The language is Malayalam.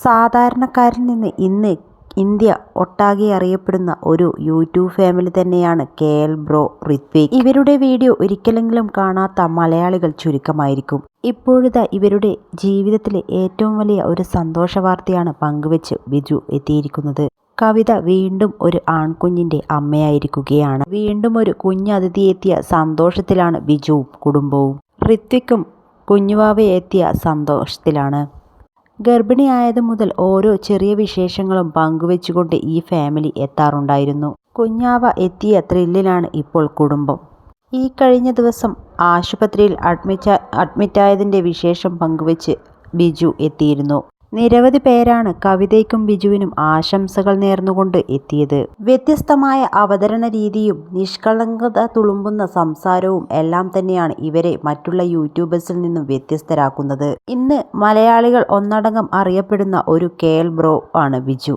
സാധാരണക്കാരിൽ നിന്ന് ഇന്ന് ഇന്ത്യ ഒട്ടാകെ അറിയപ്പെടുന്ന ഒരു യൂട്യൂബ് ഫാമിലി തന്നെയാണ് കെ എൽ ബ്രോ ഋത്വിക് ഇവരുടെ വീഡിയോ ഒരിക്കലെങ്കിലും കാണാത്ത മലയാളികൾ ചുരുക്കമായിരിക്കും. ഇപ്പോഴത്തെ ഇവരുടെ ജീവിതത്തിലെ ഏറ്റവും വലിയ ഒരു സന്തോഷ വാർത്തയാണ് പങ്കുവെച്ച് ബിജു എത്തിയിരിക്കുന്നത്. കവിത വീണ്ടും ഒരു ആൺകുഞ്ഞിന്റെ അമ്മയായിരിക്കുകയാണ്. വീണ്ടും ഒരു കുഞ്ഞതിഥി എത്തിയ സന്തോഷത്തിലാണ് ബിജുവും കുടുംബവും. ഋത്വിക്കും കുഞ്ഞുവാവെ എത്തിയ സന്തോഷത്തിലാണ്. ഗർഭിണിയായത് മുതൽ ഓരോ ചെറിയ വിശേഷങ്ങളും പങ്കുവെച്ചുകൊണ്ട് ഈ ഫാമിലി എത്താറുണ്ടായിരുന്നു. കുഞ്ഞാവ എത്തിയ ത്രില്ലിലാണ് ഇപ്പോൾ കുടുംബം. ഈ കഴിഞ്ഞ ദിവസം ആശുപത്രിയിൽ അഡ്മിറ്റ് അഡ്മിറ്റായതിന്റെ വിശേഷം പങ്കുവെച്ച് ബിജു എത്തിയിരുന്നു. നിരവധി പേരാണ് കവിതയ്ക്കും ബിജുവിനും ആശംസകൾ നേർന്നുകൊണ്ട് എത്തിയത്. വ്യത്യസ്തമായ അവതരണ രീതിയും നിഷ്കളങ്കത തുളുമ്പുന്ന സംസാരവും എല്ലാം തന്നെയാണ് ഇവരെ മറ്റുള്ള യൂട്യൂബേഴ്സിൽ നിന്നും വ്യത്യസ്തരാക്കുന്നത്. ഇന്ന് മലയാളികൾ ഒന്നടങ്കം അറിയപ്പെടുന്ന ഒരു കേൾ ബ്രോ ആണ് ബിജു.